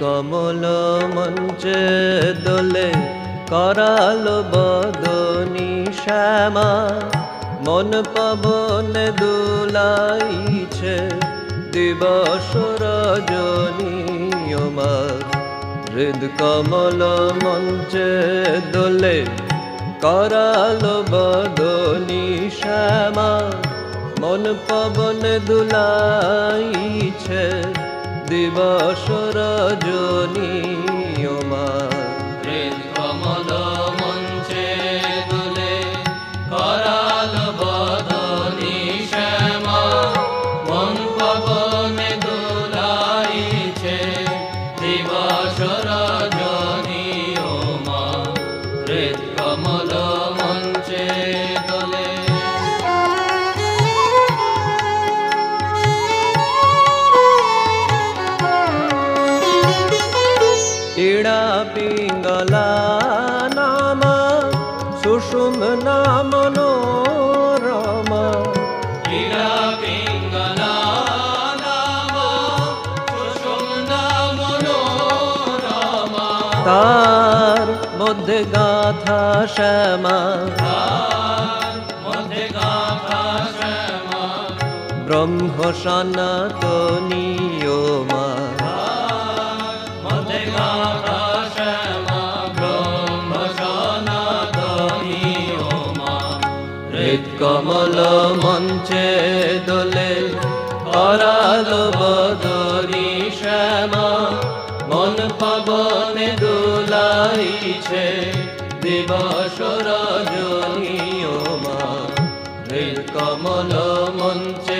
কমল মঞ্চে দোলে করাল বদনি শ্যামা। মন পবন দুলাইছে দিবস রজনী হৃদ কমল মঞ্চে দোলে করাল বদনি শ্যামা। মন পবন দুলাইছে দিবস রজনী হৃদ কমল মঞ্চে দুলে করাল বদনি শ্যামা। মন পবনে দুলাইছে সুষুম নাম রমা ক্রীড়া পিঙ্গলা নাম সুষুম নাম মনোরমা। তার মধ্যে গাথা শ্যামা। ব্রহ্ম সনাতনীয়মা তার কমল মঞ্চে দোলে করাল বদরি শ্যামা। মন পবনে দোলাইছে দিবস রজনীয়মা মা। কমল মঞ্চে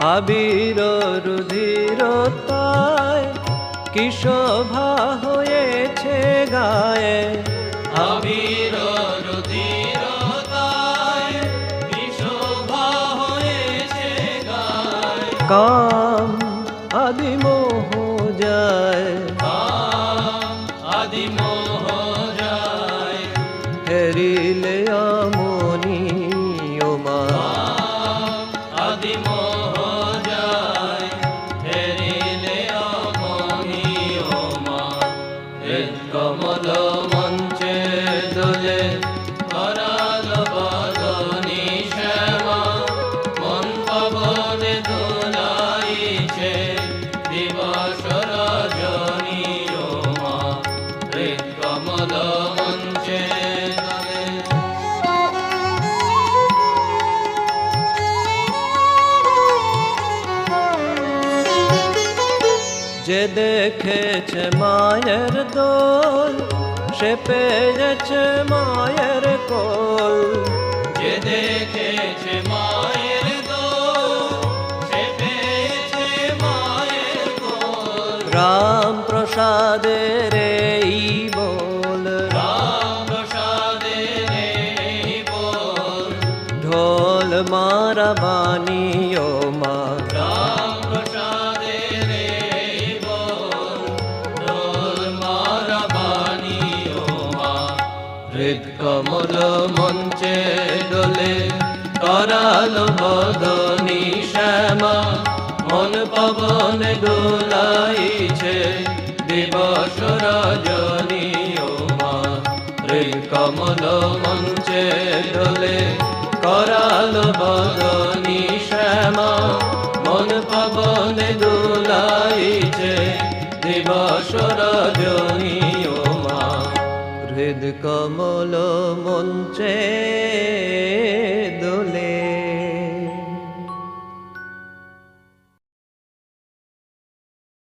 আবির রুধির তাই কি শোভা হয়েছে গায়ে? আবির রুধির কি শোভা হয়েছে কাম আদি মোহ যায়। আদি মোহ যে দেখেছে মায়ের দোল সে পেয়েছে মায়ের কোল। যে দেখেছে মায়ের দোল সে পেয়েছে মায়ের কোল। রাম প্রসাদের এই বল। রাম প্রসাদের এই বল। ঢোল মারা বানিও কমল মঞ্চে দোলে করাল বদনি শ্যামা। মন পবন দোলাইছে দিবস রজনী ও মা হৃদ কমল মঞ্চে দোলে করাল বদনি শ্যামা। মন পবন দোলাইছে দিবস রজনী হৃদ কমল মঞ্চে